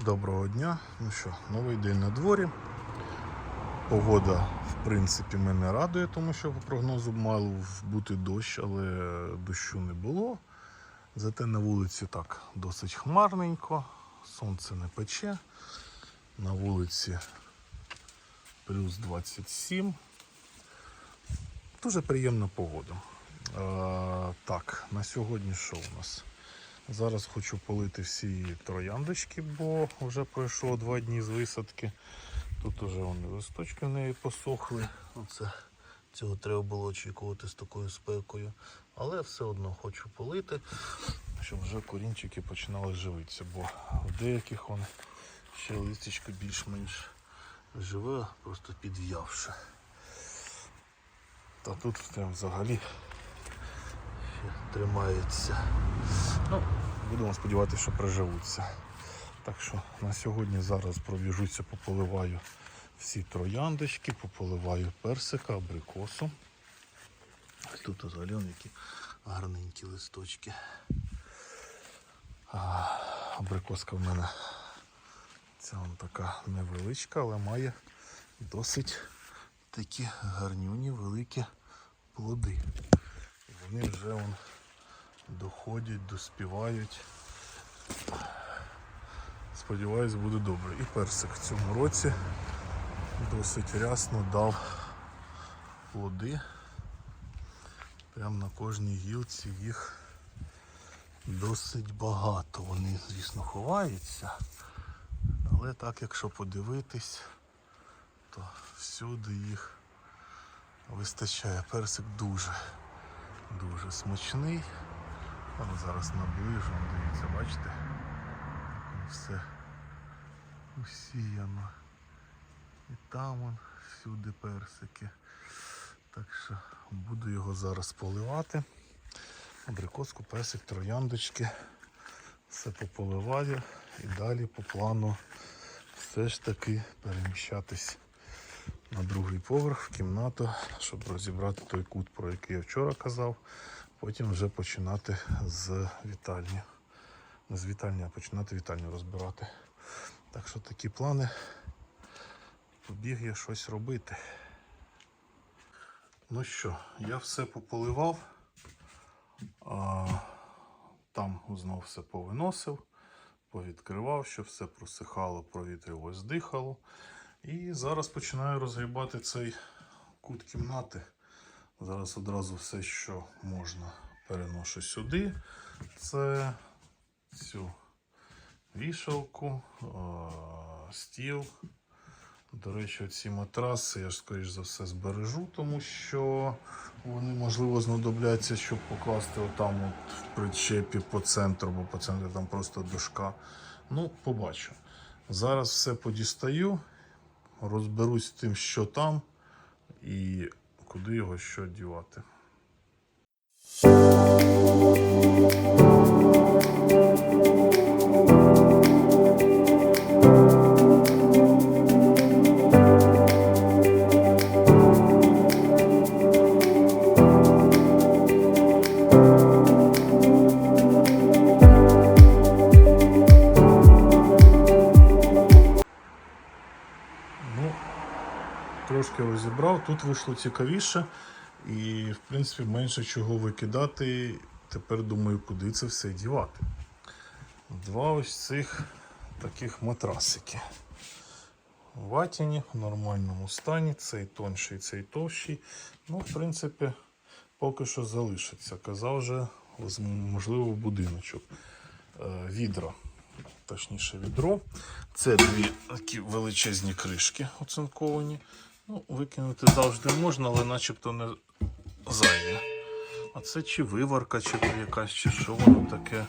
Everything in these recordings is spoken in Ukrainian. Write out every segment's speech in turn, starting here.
Доброго дня. Ну що, новий день на дворі. Погода, в принципі, мене радує, тому що по прогнозу мав бути дощ, але дощу не було. Зате на вулиці так досить хмарненько, сонце не пече. На вулиці плюс 27. Дуже приємна погода. Е, так, на сьогодні що у нас? Зараз хочу полити всі трояндочки, бо вже пройшло два дні з висадки. Тут уже вони листочки в неї посохли. Оце цього треба було очікувати з такою спекою. Але все одно хочу полити, щоб вже корінчики починали живитися, бо в деяких он ще листячко більш-менш живе, просто підв'явши. Та тут прям взагалі ще тримається. Ну, будемо сподіватися, що приживуться. Так що на сьогодні зараз пробіжуся, пополиваю всі трояндочки, пополиваю персика, абрикосу. Тут взагалі які гарненькі листочки. Абрикоска в мене ця вон така невеличка, але має досить такі гарнюні великі плоди. І вони вже вон доходять, доспівають. Сподіваюсь, буде добре. І персик в цьому році досить рясно дав плоди. Прямо на кожній гілці їх досить багато. Вони, звісно, ховаються. Але так, якщо подивитись, то всюди їх вистачає. Персик дуже, дуже смачний. Але зараз наближу, дивіться, бачите? Як все усіяно. І там вон всюди персики. Так що буду його зараз поливати. Абрикоску, персик, трояндочки. Все пополиваю і далі по плану все ж таки переміщатись на другий поверх в кімнату, щоб розібрати той кут, про який я вчора казав. Потім вже починати з вітальні. Не з вітальні, а починати вітальню розбирати. Так що такі плани. Побіг я щось робити. Ну що, я все пополивав. А, там знов все повиносив, повідкривав, щоб все просихало, провітрювалось, дихало. І зараз починаю розгрібати цей кут кімнати. Зараз одразу все, що можна, переношу сюди. Це цю вішалку, стіл. До речі, ці матраси я ж скоріш за все збережу, тому що вони можливо знадобляться, щоб покласти отам от в причепі по центру, бо по центру там просто дошка. Ну, побачу. Зараз все подістаю, розберусь з тим, що там, і куди його що дівати. Тут вийшло цікавіше. І, в принципі, менше чого викидати. Тепер думаю, куди це все дівати. Два ось цих таких матрасики. Ватяні в нормальному стані, цей тонший, цей товщий. Ну, в принципі, поки що залишиться. Казав же, можливо, будиночок. Е, Відра, точніше відро. Це дві такі величезні кришки оцинковані. Ну, викинути завжди можна, але начебто не зайві. А це чи виварка, чи якась, чи що воно таке.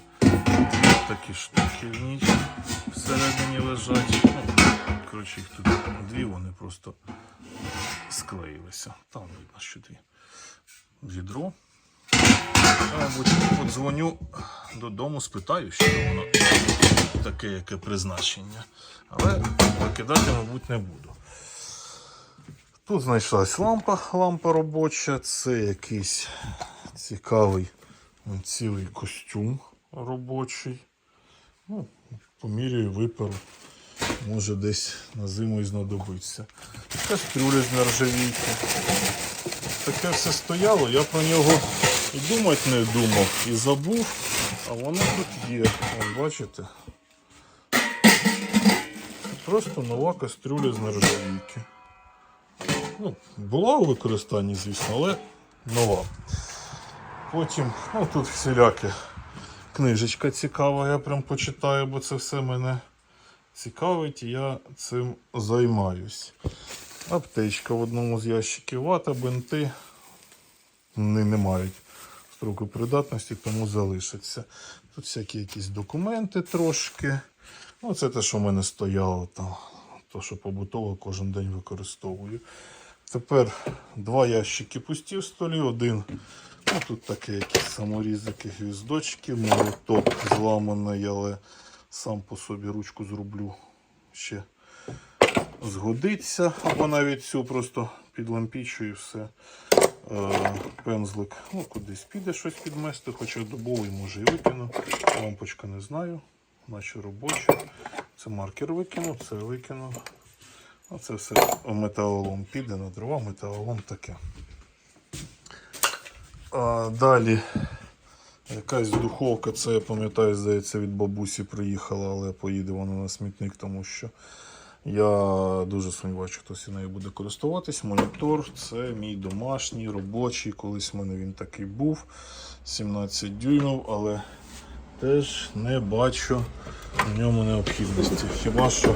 Такі штуки в ніч всередині лежать. Ну, коротше, їх тут дві, вони просто склеїлися. Там видно, що дві. Відро. Я, мабуть, подзвоню додому, спитаю, що воно таке, яке призначення. Але викидати, мабуть, не буду. Тут знайшлась лампа, лампа робоча, це якийсь цікавий цілий костюм робочий. Ну, поміряю, виперу. Може десь на зиму і знадобиться. Кастрюля з нержавійки. Таке все стояло, я про нього і думати не думав, і забув, а воно тут є. Вон, бачите? Просто нова кастрюля з нержавійки. Ну, була у використанні, звісно, але нова. Потім, ну тут всіляке книжечка цікава, я прям почитаю, бо це все мене цікавить і я цим займаюсь. Аптечка в одному з ящиків, вата, бинти. Вони не мають строку придатності, тому залишаться. Тут всякі якісь документи трошки. Ну, це те, що в мене стояло там. То, що побутово кожен день використовую. Тепер два ящики пусті в столі, один. Ну, тут таке якісь саморізики, гвіздочки, молоток зламаний, але сам по собі ручку зроблю ще згодиться. Або навіть цю просто підлампічу і все. Е, пензлик. Ну, кудись піде щось підмести, хоча добовий може і викину. Лампочка не знаю, наче робоча. Це маркер викинув, це викинув. А це все металолом піде на дрова, металолом таке. А, далі якась духовка, це я пам'ятаю, здається, від бабусі приїхала, але поїде вона на смітник, тому що я дуже сумніваюся, що хтось нею буде користуватись. Монітор це мій домашній, робочий. Колись в мене він такий був. 17 дюймів, але теж не бачу в ньому необхідності. Хіба що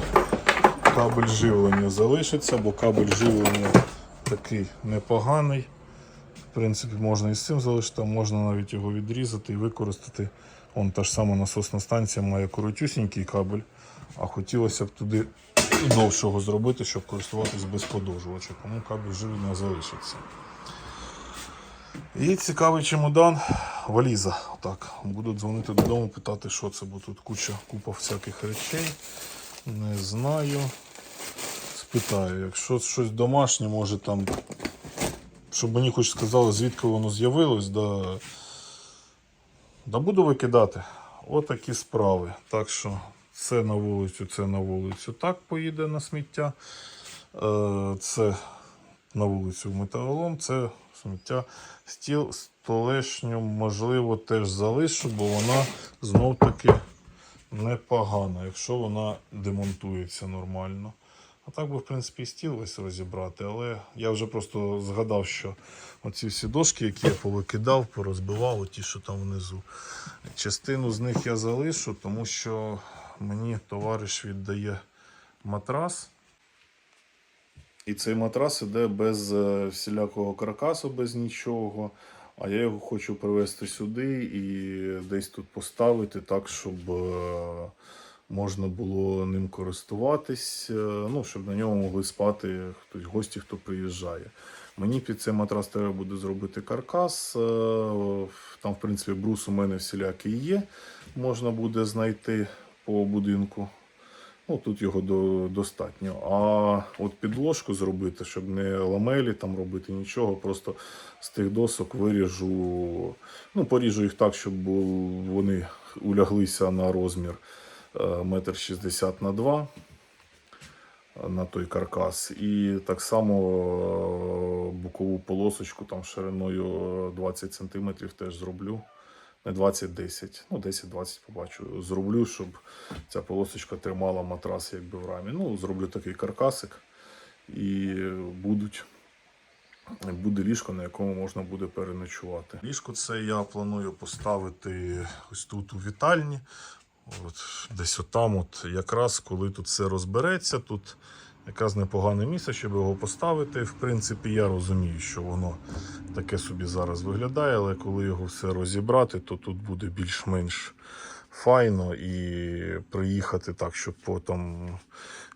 кабель живлення залишиться, бо кабель живлення такий непоганий. В принципі, можна і з цим залишити, а можна навіть його відрізати і використати. Он та ж сама насосна станція має коротюсінький кабель, а хотілося б туди довшого зробити, щоб користуватись без подовжувача, тому кабель живлення залишиться. І цікавий чемодан, валіза. Отак. Буду дзвонити додому, питати, що це, бо тут куча, купа всяких речей. Не знаю. Спитаю, якщо щось домашнє, може там щоб мені хоч сказали, звідки воно з'явилось, да, да буду викидати. Отакі справи. Так що це на вулицю, це на вулицю. Так поїде на сміття. Е, Це на вулицю в металолом, це сміття. Стіл, столешню, можливо, теж залишу, бо вона знов таки непогана, якщо вона демонтується нормально. А так би, в принципі, стіл весь розібрати, але я вже просто згадав, що оці всі дошки, які я повикидав, порозбивав, ті, що там внизу. Частину з них я залишу, тому що мені товариш віддає матрас. І цей матрас іде без е, всілякого каркасу, без нічого. А я його хочу привезти сюди і десь тут поставити так, щоб е, можна було ним користуватись, е, ну, щоб на ньому могли спати хтось, гості, хто приїжджає. Мені під цей матрас треба буде зробити каркас. е, Там, в принципі, брус у мене всілякий є. Можна буде знайти по будинку. Ну, тут його до, достатньо. А от підложку зробити, щоб не ламелі там робити нічого, просто з тих досок виріжу, ну, поріжу їх так, щоб вони уляглися на розмір е, метр шістдесят на два на той каркас. І так само е, бокову полосочку там шириною е, 20 см теж зроблю. Не 20-10, ну 10-20 побачу. Зроблю, щоб ця полосочка тримала матрас якби в рамі. Ну, зроблю такий каркасик і будуть. Буде ліжко, на якому можна буде переночувати. Ліжко це я планую поставити ось тут у вітальні. От, десь отам, от якраз коли тут все розбереться, тут якраз непогане місце, щоб його поставити. В принципі, я розумію, що воно таке собі зараз виглядає, але коли його все розібрати, то тут буде більш-менш файно і приїхати так, щоб потім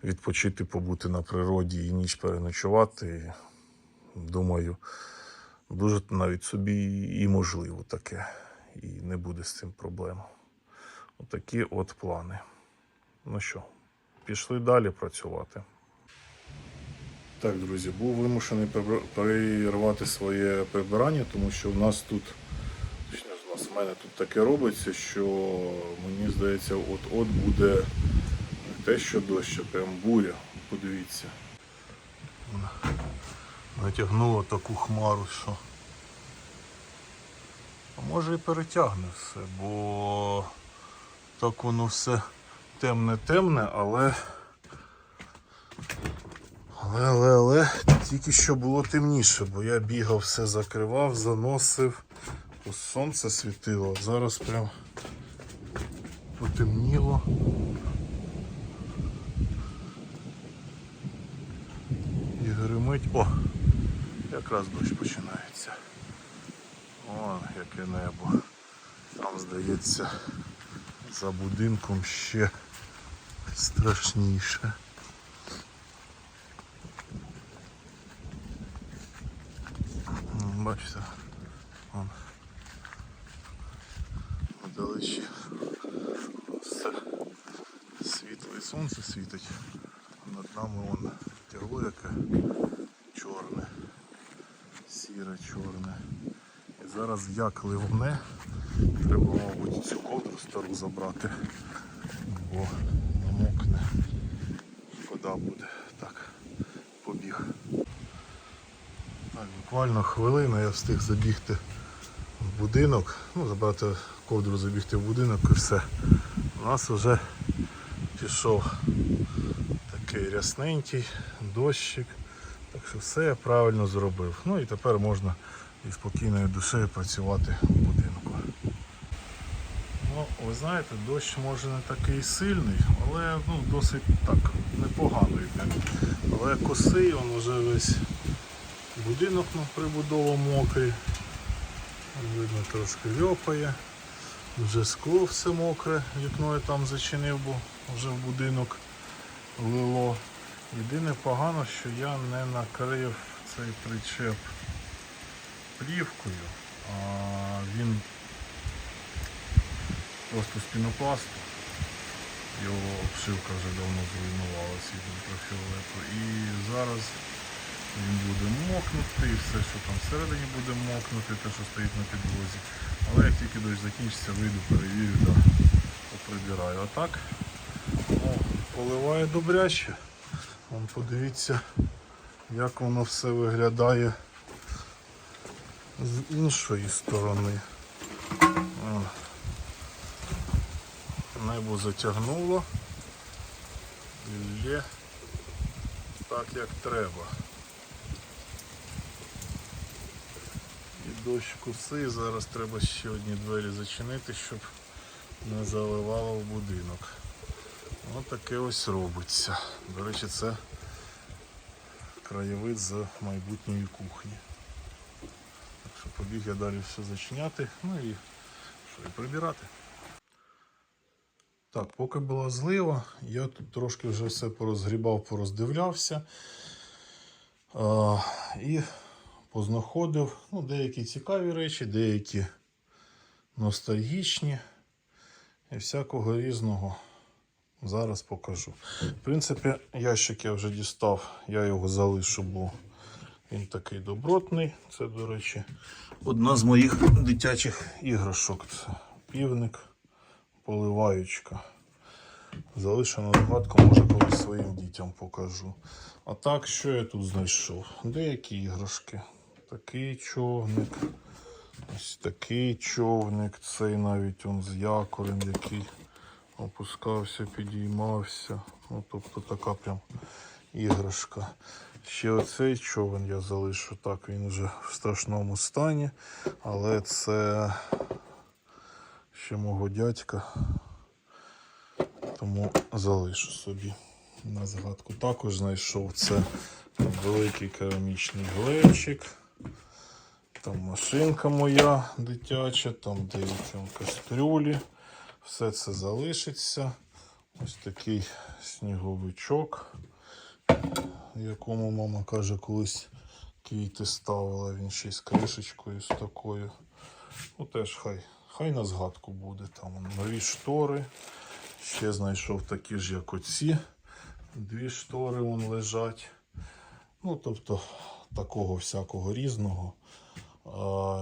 відпочити, побути на природі і ніч переночувати. Думаю, дуже навіть собі і можливо таке, і не буде з цим проблем. Отакі от плани. Ну що, пішли далі працювати. Так, друзі, був вимушений перервати своє прибирання, тому що в нас тут точно Ось в мене тут таке робиться, що мені здається, от-от буде те, що дощ, а прям буря. Подивіться. Натягнуло таку хмару, що. А може і перетягне все, бо так воно все темне-темне, але. Але, але, але тільки що було темніше, бо я бігав, все закривав, заносив, то сонце світило, зараз прям потемніло. І гримить. О! Якраз дощ починається. О, яке небо. Там, здається, за будинком ще страшніше. М, Бачите, вон. Вдалечі все. Світло і сонце світить. Над нами вон тягло яке чорне, сіре чорне. І зараз як ливне, треба, мабуть, цю ковдру стару забрати, бо намокне. Шкода буде. Так, побіг. Так, буквально хвилину я встиг забігти в будинок, ну, забрати ковдру, забігти в будинок і все. У нас вже пішов такий рясненький дощик. Так що все я правильно зробив. Ну і тепер можна із спокійною душею працювати в будинку. Ну, ви знаєте, дощ може не такий сильний, але ну, досить так непогано йде. Але косий, він вже весь будинок на прибудова мокрий. Видно трошки льопає. Вже скло все мокре, вікно я там зачинив, бо вже в будинок лило. Єдине погано, що я не накрив цей причеп плівкою, а він просто з пінопласту. Його обшивка вже давно зруйнувалася від ультрафіолету. І зараз він буде мокнути, і все, що там всередині буде мокнути, те, що стоїть на підлозі. Але як тільки дощ закінчиться, вийду, перевірю та поприбираю. А так, ну, поливає добряче. Вон подивіться, як воно все виглядає з іншої сторони. О. Небо затягнуло. Є так як треба. Дощ куси, зараз треба ще одні двері зачинити, щоб не заливало в будинок. Ось таке ось робиться. До речі, це краєвид з майбутньої кухні. Так що побіг я далі все зачиняти, ну і що і прибирати. Так, поки була злива, я тут трошки вже все порозгрібав, пороздивлявся. А, і познаходив ну, деякі цікаві речі, деякі ностальгічні і всякого різного. Зараз покажу. В принципі, ящик я вже дістав, я його залишу, бо він такий добротний. Це, до речі, одна з моїх дитячих іграшок. Це півник, поливаючка. Залишу на згадку, може колись своїм дітям покажу. А так, що я тут знайшов? Деякі іграшки. Такий човник. Ось такий човник. Цей навіть он з якорем, який опускався, підіймався. Ну, тобто така прям іграшка. Ще оцей човен я залишу. Так, він вже в страшному стані. Але це ще мого дядька. Тому залишу собі на згадку. Також знайшов це великий керамічний глечик. Там машинка моя дитяча, там он кастрюлі. Все це залишиться. Ось такий сніговичок, якому мама каже, колись квіти ставила. Він ще з кришечкою з такою. Ну теж хай, хай на згадку буде. Там нові штори. Ще знайшов такі ж, як оці. Дві штори вон лежать. Ну, тобто, такого всякого різного.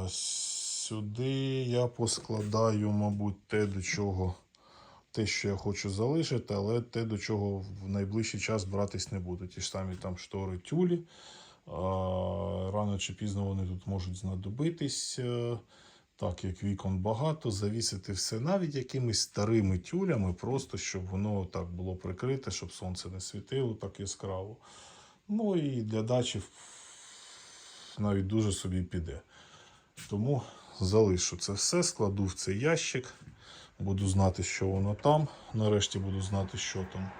Сюди я поскладаю, мабуть, те, до чого. Те, що я хочу залишити, але те, до чого в найближчий час братись не буду. Ті ж самі там штори тюлі. Рано чи пізно вони тут можуть знадобитись. Е, Так як вікон багато, завісити все навіть якимись старими тюлями, просто щоб воно так було прикрите, щоб сонце не світило так яскраво. Ну і для дачі навіть дуже собі піде. Тому залишу це все, складу в цей ящик, буду знати, що воно там. Нарешті буду знати, що там.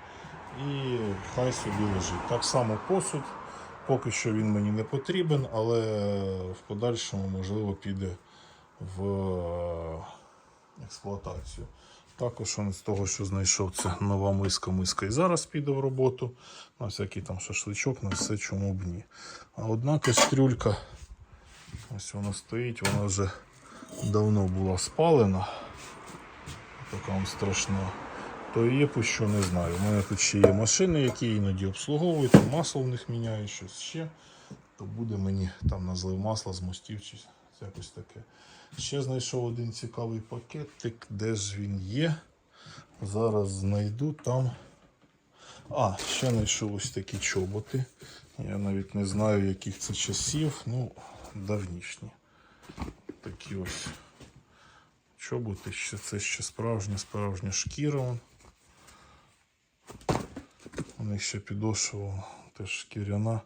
І хай собі лежить. Так само посуд. Поки що він мені не потрібен, але в подальшому, можливо, піде в е, експлуатацію. Також з того, що знайшов, це нова миска. Миска і зараз піде в роботу. На всякий там шашличок, на все чому б ні. А одна кастрюлька, ось вона стоїть, вона вже давно була спалена. Така вам страшна. То її пущу не знаю. У мене тут ще є машини, які іноді обслуговують, масло в них міняю, щось ще. То буде мені там на злив масла з мостів чи якось таке. Ще знайшов один цікавий пакетик, де ж він є. Зараз знайду там. А, ще знайшов ось такі чоботи. Я навіть не знаю, яких це часів. Ну, давнішні. Такі ось чоботи. Ще це ще справжня, справжня шкіра. У них ще підошва теж шкіряна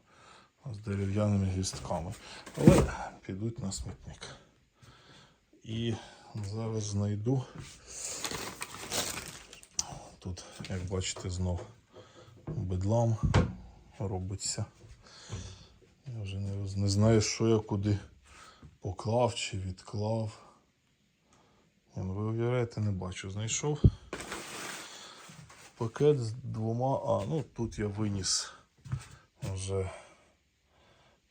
з дерев'яними гвістками. Але підуть на смітник. І зараз знайду. Тут, як бачите, знов бедлам робиться. Я вже не, не знаю, що я куди поклав чи відклав. Ну, Ви уявляєте, не бачу. Знайшов пакет з двома. А, ну тут я виніс вже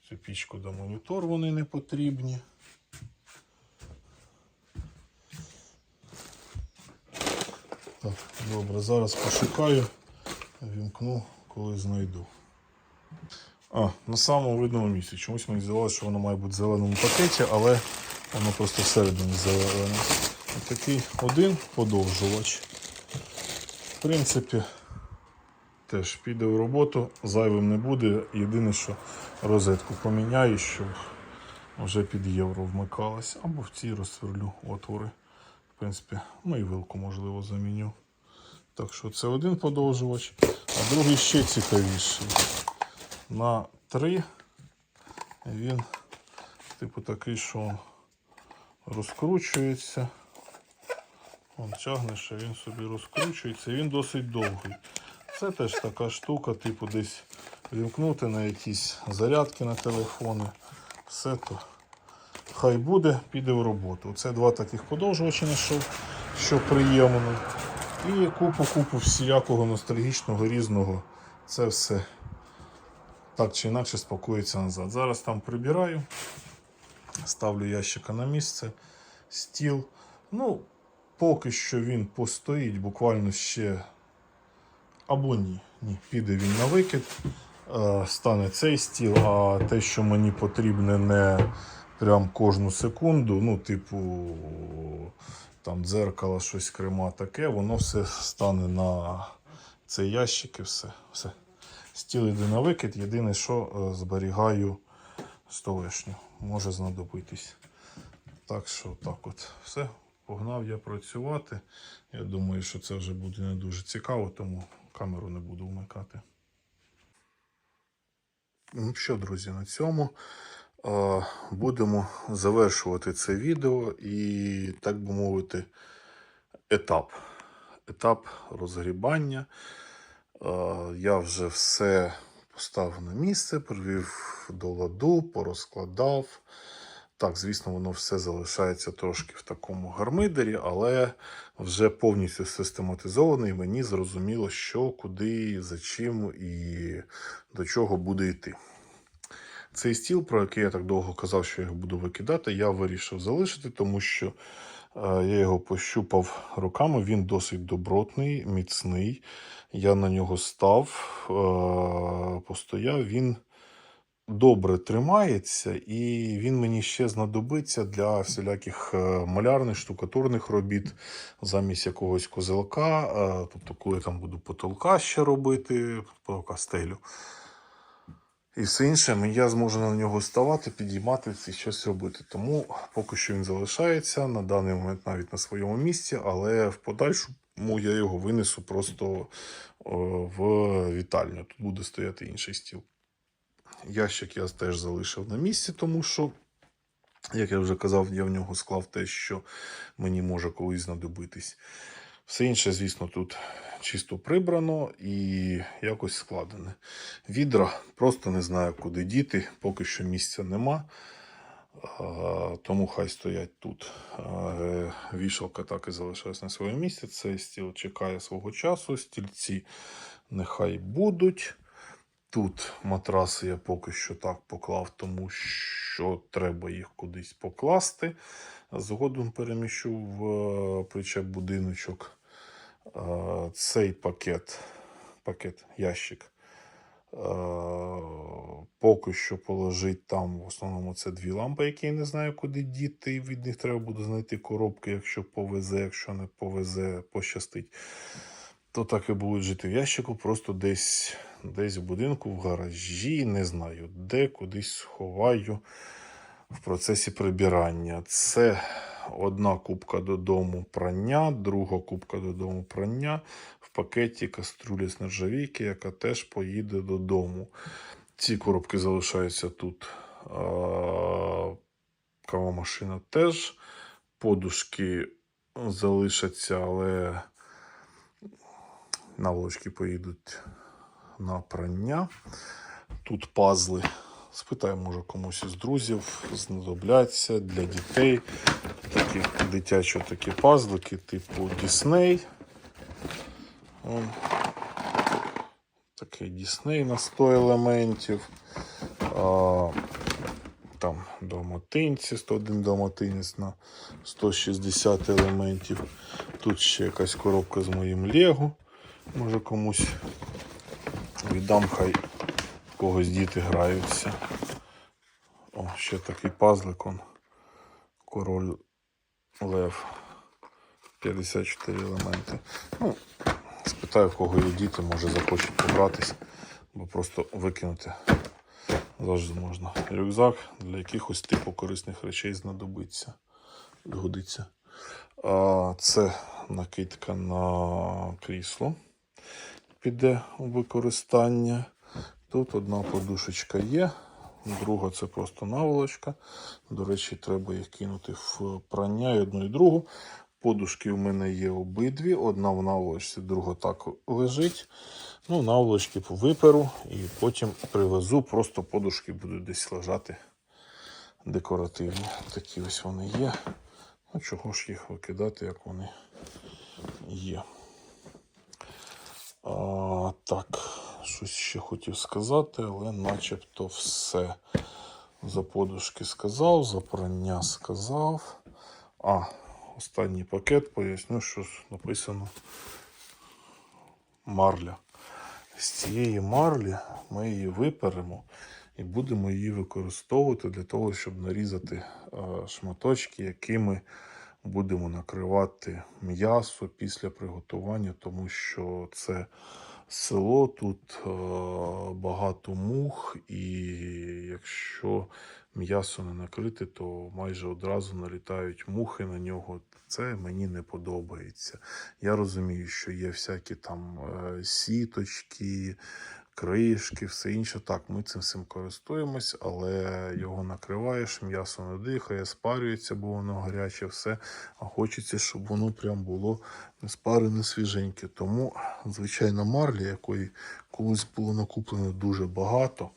цю пічку до монітор, вони не потрібні. Так, добре, зараз пошукаю, вімкну, коли знайду. А, на самому видному місці. Чомусь мені здавалося, що воно має бути в зеленому пакеті, але воно просто всередині зелене. Такий один подовжувач. В принципі, теж піде в роботу, зайвим не буде. Єдине, що розетку поміняю, щоб вже під євро вмикалась. Або в цій розсверлю отвори. В принципі, ну і вилку можливо заміню. Так що це один подовжувач, а другий ще цікавіший. На 3 він, типу, такий, що розкручується. Он тягнеш, а він собі розкручується. Він досить довгий. Це теж така штука, типу, десь вімкнути на якісь зарядки на телефони. Все то хай буде, піде в роботу. Це два таких подовжувачі знайшов, що приємно. І купу-купу всілякого ностальгічного різного. Це все так чи інакше спакується назад. Зараз там прибираю, ставлю ящика на місце, стіл. Ну, поки що він постоїть буквально ще або ні. Ні, піде він на викид, е, стане цей стіл, а те, що мені потрібне не прям кожну секунду, ну, типу, там дзеркало, щось крема таке, воно все стане на цей ящик і все. все. Стіл йде на викид, єдине, що е, зберігаю столешню. Може знадобитись. Так що так от все. Погнав я працювати. Я думаю, що це вже буде не дуже цікаво, тому камеру не буду вмикати. Ну що, друзі, на цьому будемо завершувати це відео і, так би мовити, етап. Етап розгрібання. Я вже все поставив на місце, привів до ладу, порозкладав. Так, звісно, воно все залишається трошки в такому гармидері, але вже повністю систематизовано, і мені зрозуміло, що, куди, за чим і до чого буде йти. Цей стіл, про який я так довго казав, що я його буду викидати, я вирішив залишити, тому що е, я його пощупав руками. Він досить добротний, міцний. Я на нього став, е, постояв. Він добре тримається, і він мені ще знадобиться для всіляких е, малярних, штукатурних робіт замість якогось козелка. Тобто, коли там буду потолка ще робити, потолка стелю. І все інше, я зможу на нього ставати, підійматися і щось робити. Тому поки що він залишається на даний момент навіть на своєму місці, але в подальшому я його винесу просто в вітальню. Тут буде стояти інший стіл. Ящик я теж залишив на місці, тому що, як я вже казав, я в нього склав те, що мені може колись знадобитись. Все інше, звісно, тут чисто прибрано і якось складене. Відра просто не знаю, куди діти, поки що місця нема. Тому хай стоять тут. Вішалка так і залишилась на своєму місці. Цей стіл чекає свого часу. Стільці нехай будуть. Тут матраси я поки що так поклав, тому що треба їх кудись покласти. Згодом переміщу в е, причеп будиночок е, цей пакет, пакет, ящик. е, Поки що положить там, в основному це дві лампи, які я не знаю, куди діти. Від них треба буде знайти коробки, якщо повезе, якщо не повезе, пощастить то так і будуть жити в ящику, просто десь, десь в будинку, в гаражі, не знаю, де кудись сховаю в процесі прибирання. Це одна кубка додому прання, друга кубка додому прання. В пакеті кастрюля з нержавійки, яка теж поїде додому. Ці коробки залишаються тут. Кавомашина теж. Подушки залишаться, але наволочки поїдуть на прання. Тут пазли. Спитаю, може, комусь із друзів знадобляться для дітей. Такі дитячі такі пазлики, типу Дісней. Такий Дісней на 100 елементів. А, там домотинці, 101 домотинець на 160 елементів. Тут ще якась коробка з моїм Лего. Може комусь віддам, хай когось діти граються. О, ще такий пазлик он. Король Лев. 54 елементи. Ну, спитаю, в кого є діти, може захочуть погратись, бо просто викинути завжди можна. Рюкзак для якихось типу корисних речей знадобиться. Згодиться. А, це накидка на крісло піде у використання. Тут одна подушечка є, друга це просто наволочка. До речі, треба їх кинути в прання і одну і другу. Подушки у мене є обидві. Одна в наволочці, друга так лежить. Ну, наволочки виперу і потім привезу. Просто подушки будуть десь лежати декоративні. Такі ось вони є. Ну, чого ж їх викидати, як вони є. А, так, щось ще хотів сказати, але начебто все. За подушки сказав, за прання сказав. А, останній пакет поясню, що написано марля. З цієї марлі ми її виперемо і будемо її використовувати для того, щоб нарізати шматочки, якими будемо накривати м'ясо після приготування, тому що це село, тут е, багато мух, і якщо м'ясо не накрите, то майже одразу налітають мухи на нього. Це мені не подобається. Я розумію, що є всякі там е, сіточки, кришки, все інше. Так, ми цим всім користуємось, але його накриваєш, м'ясо не дихає, спарюється, бо воно гаряче, все. А хочеться, щоб воно прям було не спарене, свіженьке. Тому, звичайно, марлі, якої колись було накуплено дуже багато.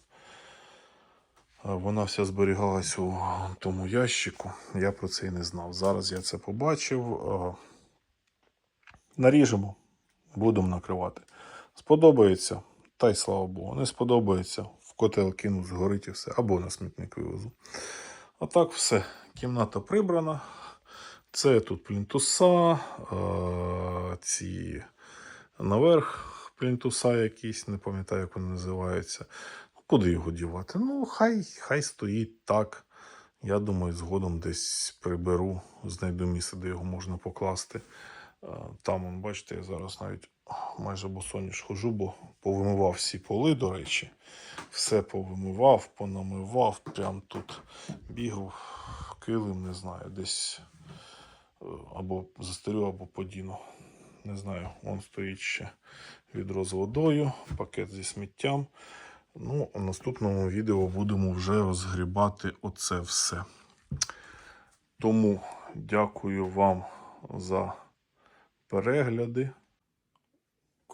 Вона вся зберігалась у тому ящику. Я про це і не знав. Зараз я це побачив. Наріжемо, будемо накривати. Сподобається, та й слава Богу. Не сподобається, в котел кину, згорить і все, або на смітник вивезу. А так все. Кімната прибрана. Це тут плінтуса, ці наверх плінтуса якісь, не пам'ятаю, як вони називаються. куди його дівати? Ну, хай, хай стоїть так. Я думаю, згодом десь приберу, знайду місце, де його можна покласти. Там, бачите, я зараз навіть майже босоніж хожу, бо повимивав всі поли, до речі. Все повимивав, понамивав, прям тут бігав, килим, не знаю, десь е, або застелю, або подіну. Не знаю, вон стоїть ще відро з водою, пакет зі сміттям. Ну, у наступному відео будемо вже розгрібати оце все. Тому дякую вам за перегляди.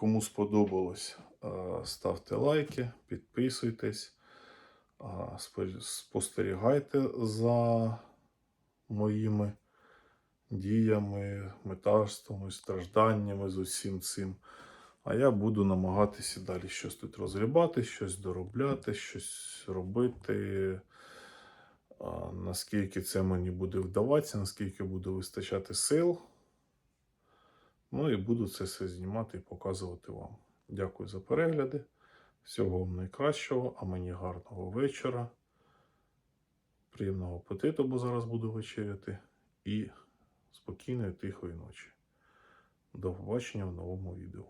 Кому сподобалось, е, ставте лайки, підписуйтесь, е, спостерігайте за моїми діями, метарствами, стражданнями з усім цим. А я буду намагатися далі щось тут розгрібати, щось доробляти, щось робити. Наскільки це мені буде вдаватися, наскільки буде вистачати сил. Ну і буду це все знімати і показувати вам. Дякую за перегляди. Всього вам найкращого, а мені гарного вечора. Приємного апетиту, бо зараз буду вечеряти. І спокійної тихої ночі. До побачення в новому відео.